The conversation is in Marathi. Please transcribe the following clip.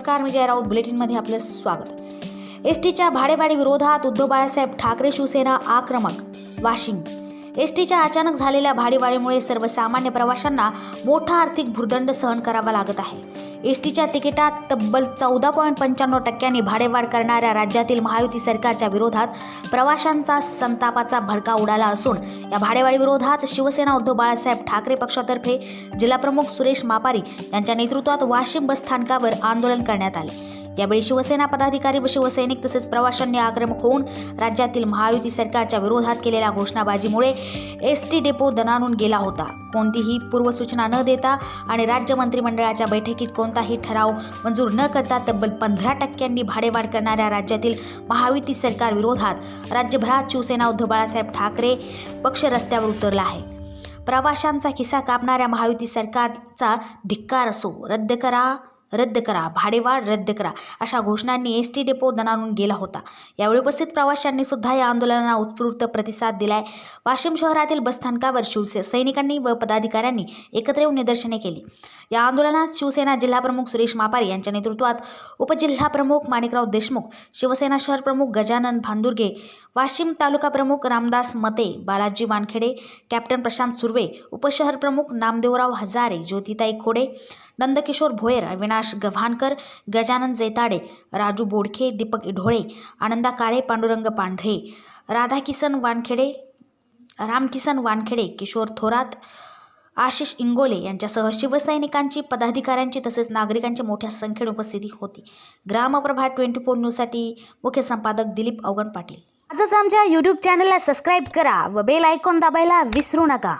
नमस्कार मी जय राऊत बुलेटिनमध्ये आपलं स्वागत. एस टीच्या भाडेवाढी विरोधात उद्धव बाळासाहेब ठाकरे शिवसेना आक्रमक. वाशिम एस टीच्या अचानक झालेल्या भाडेवाढीमुळे सर्वसामान्य प्रवाशांना मोठा आर्थिक भुर्दंड सहन करावा लागत आहे. एस टीच्या तिकिटात तब्बल चौदा पॉईंट पंच्याण्णव टक्क्यांनी भाडेवाढ करणाऱ्या राज्यातील महायुती सरकारच्या विरोधात प्रवाशांचा संतापाचा भडका उडाला असून या भाडेवाढीविरोधात शिवसेना उद्धव बाळासाहेब ठाकरे पक्षातर्फे जिल्हाप्रमुख सुरेश मापारी यांच्या नेतृत्वात वाशिम बस स्थानकावर आंदोलन करण्यात आले. यावेळी शिवसेना पदाधिकारी व शिवसैनिक तसेच प्रवाशांनी आक्रमक होऊन राज्यातील महायुती सरकारच्या विरोधात केलेल्या घोषणाबाजीमुळे एस टी डेपो दणानून गेला होता. कोणतीही पूर्वसूचना न देता आणि राज्य मंत्रिमंडळाच्या बैठकीत कोणताही ठराव मंजूर न करता तब्बल पंधरा टक्क्यांनी भाडेवाढ करणाऱ्या राज्यातील महायुती सरकार विरोधात राज्यभरात शिवसेना उद्धव बाळासाहेब ठाकरे पक्ष रस्त्यावर उतरला आहे. प्रवाशांचा खिसा कापणाऱ्या महायुती सरकारचा धिक्कार असो रद्द करा. रद्द करा भाडेवाढ रद्द करा अशा घोषणांनी एस टी डेपो दणानून गेला होता. यावेळी उपस्थित प्रवाशांनी सुद्धा या आंदोलनाला उत्स्फूर्त प्रतिसाद दिलाय. वाशिम शहरातील बसस्थानकावर शिवसे सैनिकांनी व पदाधिकाऱ्यांनी एकत्र येऊन निदर्शने केली. या आंदोलनात शिवसेना जिल्हाप्रमुख सुरेश मापारी यांच्या नेतृत्वात उपजिल्हाप्रमुख माणिकराव देशमुख शिवसेना शहर प्रमुख गजानन भांदुर्गे वाशिम तालुका प्रमुख रामदास मते बालाजी वानखेडे कॅप्टन प्रशांत सुर्वे उपशहर प्रमुख नामदेवराव हजारे ज्योतिताई खोडे नंदकिशोर भोयर अविनाश गव्हाणकर गजानन जैताडे राजू बोडखे दीपक इढोळे आनंदा काळे पांडुरंग पांढरे राधाकिसन वानखेडे रामकिसन वानखेडे किशोर थोरात आशिष इंगोले यांच्यासह शिवसैनिकांची पदाधिकाऱ्यांची तसेच नागरिकांची मोठ्या संख्येने उपस्थिती होती. ग्रामप्रभा ट्वेंटी फोर न्यूजसाठी मुख्य संपादक दिलीप अवगण पाटील. आजच आमच्या यूट्यूब चॅनलला सबस्क्राईब करा व बेल आयकॉन दाबायला विसरू नका.